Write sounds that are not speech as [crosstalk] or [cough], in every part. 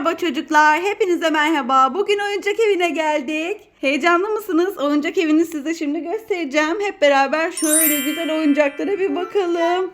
Merhaba çocuklar, hepinize merhaba. Bugün oyuncak evine geldik. Heyecanlı mısınız? Oyuncak evini size şimdi göstereceğim. Hep beraber şöyle güzel oyuncaklara bir bakalım.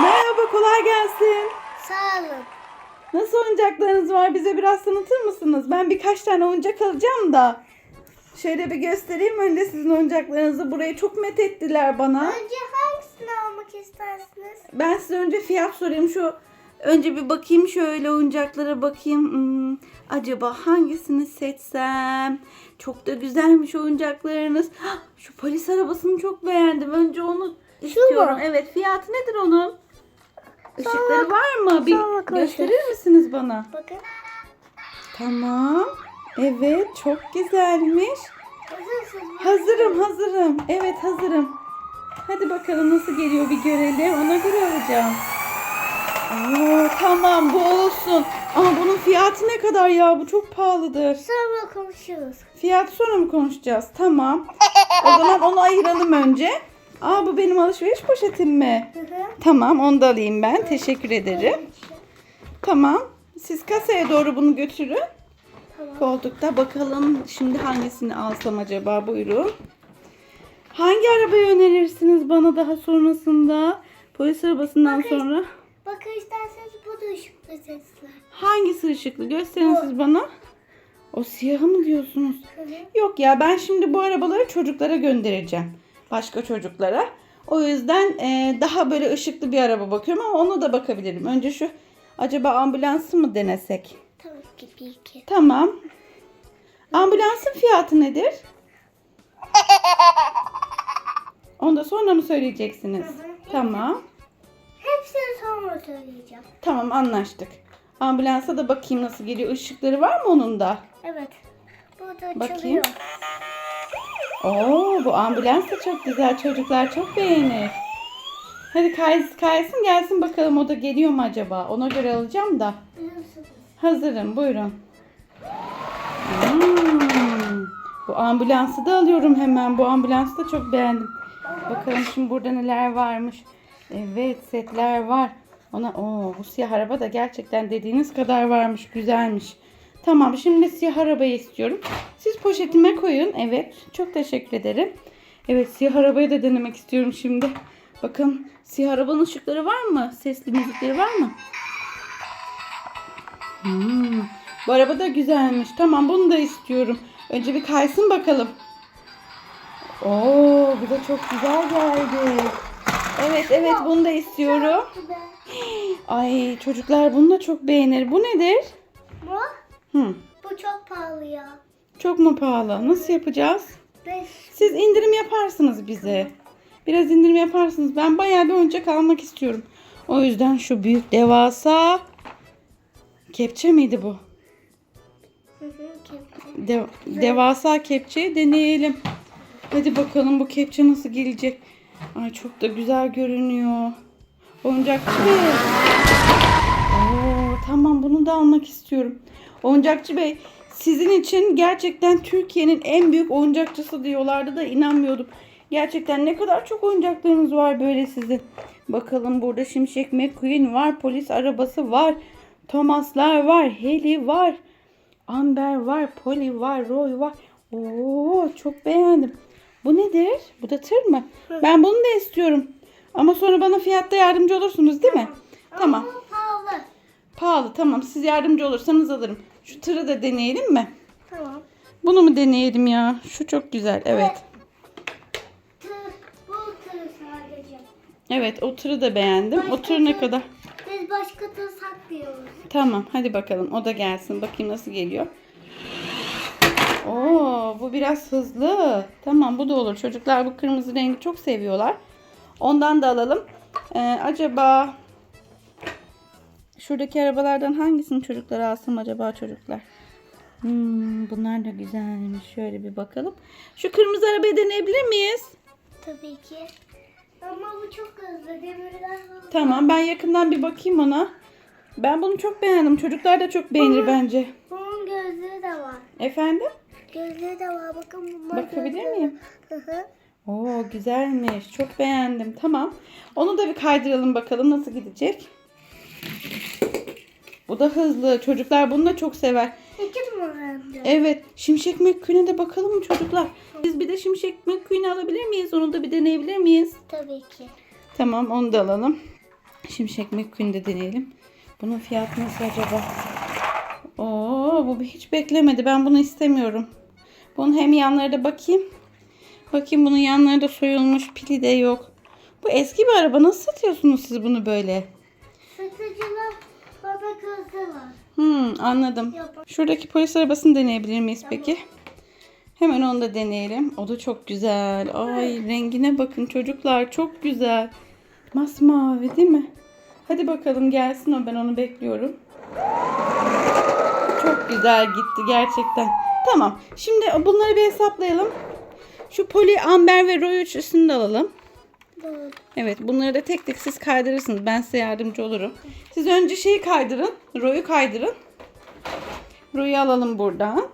Merhaba, kolay gelsin. Sağ olun. Nasıl oyuncaklarınız var? Bize biraz tanıtır mısınız? Ben birkaç tane oyuncak alacağım da. Şöyle bir göstereyim önce sizin oyuncaklarınızı. Burayı çok met ettiler bana. Önce hangisini almak istersiniz? Ben size önce fiyat sorayım. Şu önce bir bakayım şöyle oyuncaklara bakayım. Hmm, acaba hangisini seçsem? Çok da güzelmiş oyuncaklarınız. Hah, Şu polis arabasını çok beğendim. Önce onu istiyorum. Evet, fiyatı nedir onun? Işıkları var mı? Bir gösterir misiniz bana? Bakın. Tamam. Evet, çok güzelmiş. Hazırım, hazırım. Evet, hazırım. Hadi bakalım nasıl geliyor bir görelim. Ona göre alacağım. Oo, tamam bu olsun. Ama bunun fiyatı ne kadar ya? Bu çok pahalıdır. Sonra konuşuruz. Fiyat sonra mı konuşacağız? Tamam. O zaman onu ayıralım önce. Aa bu benim alışveriş poşetim mi? Hı hı. Tamam onu da alayım ben. Teşekkür ederim. Tamam. Siz kasaya doğru bunu götürün. Tamam. Koltukta bakalım şimdi hangisini alsam acaba buyurun. Hangi arabayı önerirsiniz bana daha sonrasında? Polis arabasından Bakın. sonra. Bakın isterseniz bu da ışıklı sesler. Hangisi ışıklı? Gösterin Bu. siz bana. O siyahı mı diyorsunuz? Yok ya ben şimdi bu arabaları çocuklara göndereceğim. Başka çocuklara. O yüzden e, daha böyle ışıklı bir araba bakıyorum ama ona da bakabilirim. Önce şu acaba ambulansı mı denesek? Tabii ki bir iki. Tamam. Ambulansın fiyatı nedir? [laughs] Onu da sonra mı söyleyeceksiniz? Tamam. Hepsini sonra söyleyeceğim. Tamam anlaştık. Ambulansa da bakayım nasıl geliyor. Işıkları var mı onun da? Evet. Burada Bakayım. açılıyor. Oo bu ambulans da çok güzel. Çocuklar çok beğenir. Hadi kaysın, kaysın gelsin bakalım o da geliyor mu acaba? Ona göre alacağım da. Hazırım buyurun. Hmm, bu ambulansı da alıyorum hemen. Bu ambulansı da çok beğendim. Bakalım şimdi burada neler varmış. Evet setler var. Ona o bu siyah araba da gerçekten dediğiniz kadar varmış. Güzelmiş. Tamam şimdi siyah arabayı istiyorum. Siz poşetime koyun. Evet çok teşekkür ederim. Evet siyah arabayı da denemek istiyorum şimdi. Bakın siyah arabanın ışıkları var mı? Sesli müzikleri var mı? Hmm, bu araba da güzelmiş. Tamam bunu da istiyorum. Önce bir kaysın bakalım. Oo bu da çok güzel geldi. Evet evet bunu da istiyorum. Ay çocuklar bunu da çok beğenir. Bu nedir? Bu? Hı, Bu çok pahalı ya. çok mu pahalı? Nasıl yapacağız? Beş. Siz indirim yaparsınız bize. Biraz indirim yaparsınız. Ben bayağı bir oyuncak almak istiyorum. O yüzden şu büyük devasa kepçe miydi bu? Hı hı. kepçe. De- devasa kepçeyi deneyelim. Hadi bakalım bu kepçe nasıl gelecek. Ay çok da güzel görünüyor. Oyuncakçı Bey. Oo, tamam bunu da almak istiyorum. Oyuncakçı Bey sizin için gerçekten Türkiye'nin en büyük oyuncakçısı diyorlardı da inanmıyordum. Gerçekten ne kadar çok oyuncaklarınız var böyle sizin. Bakalım burada Şimşek McQueen var, polis arabası var, Thomas'lar var, Heli var. Amber var, Polly var, Roy var. Oo çok beğendim. Bu nedir? Bu da tır mı? Ben bunu da istiyorum. Ama sonra bana fiyatta yardımcı olursunuz değil mi? Tamam. Ama pahalı. Pahalı tamam. Siz yardımcı olursanız alırım. Şu tırı da deneyelim mi? Tamam. Bunu mu deneyelim ya? Şu çok güzel. Evet. Tır. Bu tır sadece. Evet o tırı da beğendim. O tır ne kadar? Biz başka tır saklıyoruz. Tamam hadi bakalım o da gelsin. Bakayım nasıl geliyor. Oo bu biraz hızlı. Tamam bu da olur. Çocuklar bu kırmızı rengi çok seviyorlar. Ondan da alalım. Ee, acaba şuradaki arabalardan hangisini çocuklara alsam acaba çocuklar? Hmm, bunlar da güzelmiş. Şöyle bir bakalım. Şu kırmızı arabayı deneyebilir miyiz? Tabii ki. Ama bu çok hızlı. Hızlı. Tamam ben yakından bir bakayım ona. Ben bunu çok beğendim. Çocuklar da çok beğenir bence. Bunun gözlüğü de var. Efendim? Gözlüğü de var. Bakın bunlar Bakabilir miyim? Hı hı. Oo güzelmiş. Çok beğendim. Tamam. Onu da bir kaydıralım bakalım nasıl gidecek. Bu da hızlı. Çocuklar bunu da çok sever. İki numaramda. Evet. Şimşek McQueen'e de bakalım mı çocuklar? Biz bir de Şimşek McQueen'i alabilir miyiz? Onu da bir deneyebilir miyiz? Tabii ki. Tamam onu da alalım. Şimşek McQueen'i de deneyelim. Bunun fiyatı nasıl acaba? Oo bu hiç beklemedi. Ben bunu istemiyorum. Bunun hem yanları da bakayım. Bakayım bunun yanları da soyulmuş. Pili de yok. Bu eski bir araba. Nasıl satıyorsunuz siz bunu böyle? Satıcılar bana kızdılar. Hmm, anladım. Şuradaki polis arabasını deneyebilir miyiz peki? Hemen onu da deneyelim. O da çok güzel. Ay rengine bakın çocuklar. Çok güzel. Masmavi değil mi? Hadi bakalım gelsin o. Ben onu bekliyorum. Çok güzel gitti gerçekten. Tamam. Şimdi bunları bir hesaplayalım. Şu poli, amber ve roy üçlüsünü de alalım. Evet bunları da tek tek siz kaydırırsınız. Ben size yardımcı olurum. Siz önce şeyi kaydırın. Royu kaydırın. Royu alalım buradan.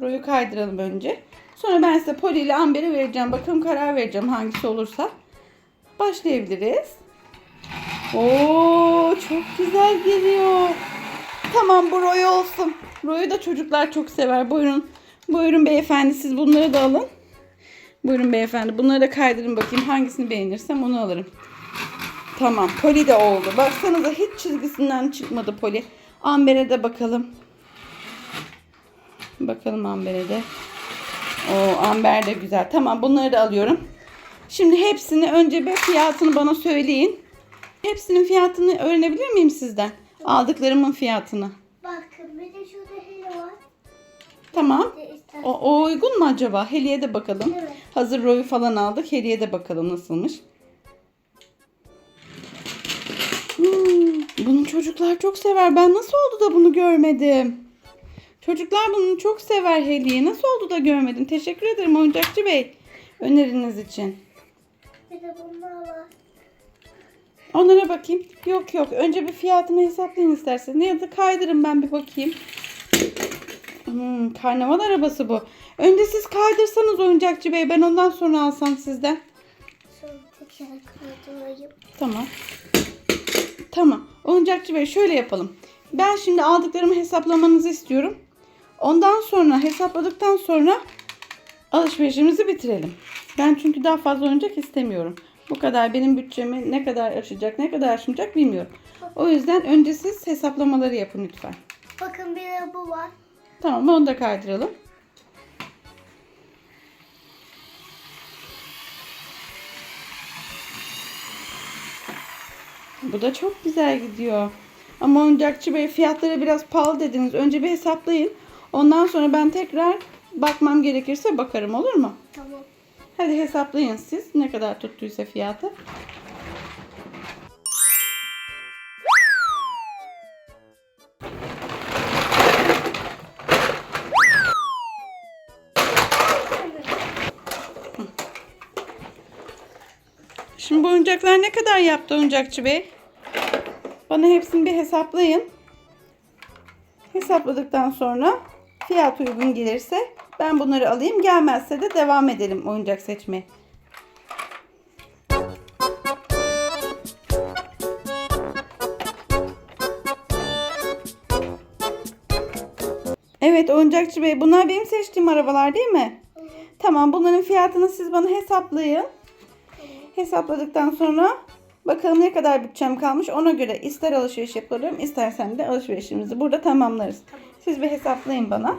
Royu kaydıralım önce. Sonra ben size poli ile amberi vereceğim. Bakalım karar vereceğim hangisi olursa. Başlayabiliriz. Oo çok güzel geliyor. Tamam bu Roy olsun. Roy'u da çocuklar çok sever. Buyurun. Buyurun beyefendi siz bunları da alın. Buyurun beyefendi. Bunları da kaydırın bakayım. Hangisini beğenirsem onu alırım. Tamam. Poli de oldu. Baksanıza hiç çizgisinden çıkmadı Poli. Amber'e de bakalım. Bakalım Amber'e de. O Amber de güzel. Tamam bunları da alıyorum. Şimdi hepsini önce bir fiyatını bana söyleyin. Hepsinin fiyatını öğrenebilir miyim sizden? Aldıklarımın fiyatını. Bakın bir de şurada hele var. Tamam. O, o uygun mu acaba? Heliye de bakalım. Evet. Hazır royu falan aldık. Heliye de bakalım nasılmış. Hmm, bunu çocuklar çok sever. Ben nasıl oldu da bunu görmedim? Çocuklar bunu çok sever hediye. Nasıl oldu da görmedim? Teşekkür ederim oyuncakçı bey. Öneriniz için. Bir de bunlar var. Onlara bakayım. Yok yok. Önce bir fiyatını hesaplayın isterseniz. Ya da kaydırın ben bir bakayım. Hmm, karnaval arabası bu. Önce siz kaydırsanız oyuncakçı bey. Ben ondan sonra alsam sizden. Sonra tekrar kaydırayım. Tamam. Tamam. Oyuncakçı bey şöyle yapalım. Ben şimdi aldıklarımı hesaplamanızı istiyorum. Ondan sonra hesapladıktan sonra alışverişimizi bitirelim. Ben çünkü daha fazla oyuncak istemiyorum. Bu kadar benim bütçemi ne kadar aşacak, ne kadar aşmayacak bilmiyorum. O yüzden önce siz hesaplamaları yapın lütfen. Bakın bir de bu var. Tamam onu da kaydıralım. Bu da çok güzel gidiyor. Ama oyuncakçı bey fiyatları biraz pahalı dediniz. Önce bir hesaplayın. Ondan sonra ben tekrar bakmam gerekirse bakarım olur mu? Tamam. Hadi hesaplayın siz ne kadar tuttuysa fiyatı. Şimdi bu oyuncaklar ne kadar yaptı oyuncakçı bey? Bana hepsini bir hesaplayın. Hesapladıktan sonra fiyat uygun gelirse ben bunları alayım. Gelmezse de devam edelim oyuncak seçmeye. Evet oyuncakçı bey bunlar benim seçtiğim arabalar değil mi? Tamam bunların fiyatını siz bana hesaplayın. Hesapladıktan sonra bakalım ne kadar bütçem kalmış. Ona göre ister alışveriş yapalım istersen de alışverişimizi burada tamamlarız. Siz bir hesaplayın bana.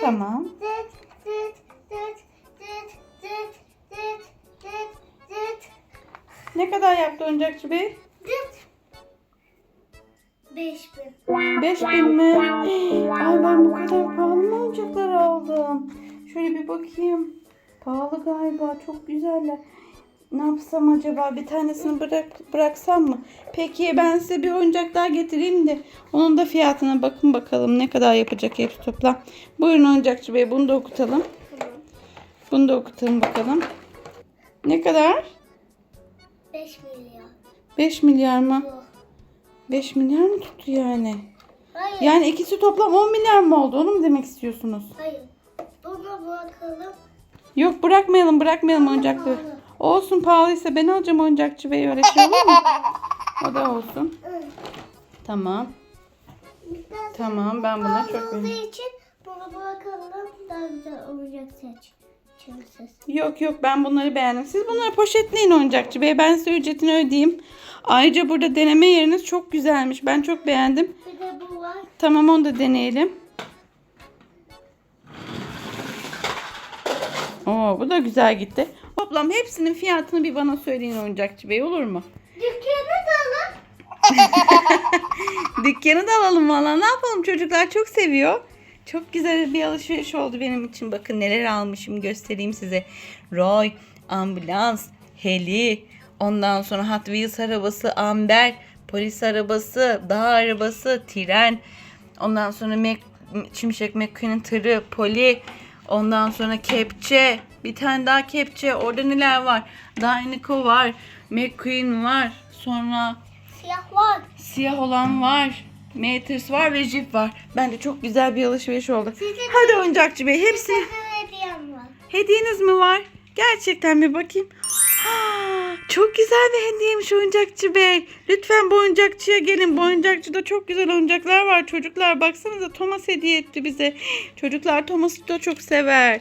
Tamam. Ne kadar yaptı oyuncakçı bey? 5000. 5000 mi? Ay ben bu kadar pahalı mı oyuncaklar aldım? Şöyle bir bakayım. Pahalı galiba. Çok güzeller. Ne yapsam acaba? Bir tanesini bırak bıraksam mı? Peki ben size bir oyuncak daha getireyim de onun da fiyatına bakın bakalım ne kadar yapacak hepsi toplam. Buyurun oyuncakçı bey bunu da okutalım. Bunu da okutalım bakalım. Ne kadar? Beş milyon. 5 milyar mı? Bu. 5 milyar mı tuttu yani? Hayır. Yani ikisi toplam 10 milyar mı oldu? Onu mu demek istiyorsunuz? Hayır. Bunu bakalım. Yok bırakmayalım bırakmayalım oyuncakları. Olsun pahalıysa ben alacağım oyuncakçı öyle şey olur mu? O da olsun. Tamam. Tamam, ben buna çok olduğu beğendim. için bunu bırakalım. Daha güzel oyuncak seç. Çözeceğiz. Yok yok ben bunları beğendim. Siz bunları poşetleyin oyuncakçı bey. Ben size ücretini ödeyeyim. Ayrıca burada deneme yeriniz çok güzelmiş. Ben çok beğendim. Bir de bu var. Tamam onu da deneyelim. Oo bu da güzel gitti. Toplam hepsinin fiyatını bir bana söyleyin oyuncakçı bey olur mu? Dükkanı da alın. [laughs] Dükkanı da alalım valla. Ne yapalım çocuklar çok seviyor. Çok güzel bir alışveriş oldu benim için. Bakın neler almışım göstereyim size. Roy, ambulans, heli, ondan sonra Hot Wheels arabası, amber, polis arabası, dağ arabası, tren, ondan sonra Mac, Şimşek McQueen'in tırı, poli, ondan sonra kepçe, bir tane daha kepçe. Orada neler var? Dinoco var, McQueen var, sonra Siyah var. Siyah olan var. Matrix var ve Jeep var. Bence çok güzel bir alışveriş oldu. Sizin- Hadi oyuncakçı bey hepsi. Hediyem var. Hediyeniz mi var? Gerçekten bir bakayım. Ha, çok güzel bir hediyemiş oyuncakçı bey. Lütfen bu oyuncakçıya gelin. Bu oyuncakçıda çok güzel oyuncaklar var. Çocuklar baksanıza Thomas hediye etti bize. Çocuklar Thomas'ı da çok sever.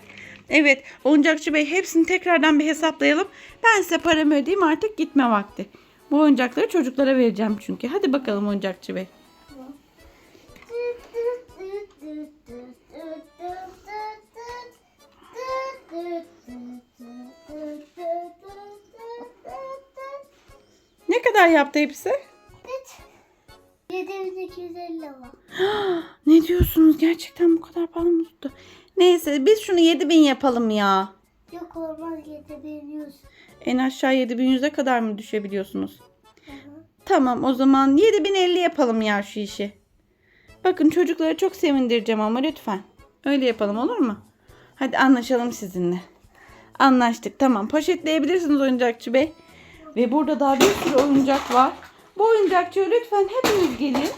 Evet oyuncakçı bey hepsini tekrardan bir hesaplayalım. Ben size paramı ödeyeyim artık gitme vakti. Bu oyuncakları çocuklara vereceğim çünkü. Hadi bakalım oyuncakçı bey. Ne kadar yaptı hepsi? 7250 [gasps] var. Ne diyorsunuz? Gerçekten bu kadar pahalı mı tuttu? Neyse biz şunu 7000 yapalım ya. Yok olmaz 7100. En aşağı 7100'e kadar mı düşebiliyorsunuz? Tamam o zaman 7050 yapalım ya şu işi. Bakın çocukları çok sevindireceğim ama lütfen. Öyle yapalım olur mu? Hadi anlaşalım sizinle. Anlaştık tamam. Poşetleyebilirsiniz oyuncakçı bey. Ve burada daha bir sürü oyuncak var. Bu oyuncakçıya lütfen hepiniz gelin.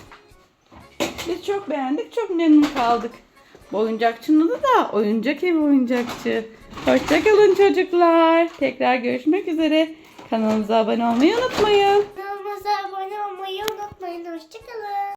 Biz çok beğendik, çok memnun kaldık. Bu oyuncakçının da Oyuncak Evi Oyuncakçı. Hoşçakalın çocuklar. Tekrar görüşmek üzere. Kanalımıza abone olmayı unutmayın. Kanalımıza abone olmayı unutmayın. Hoşçakalın.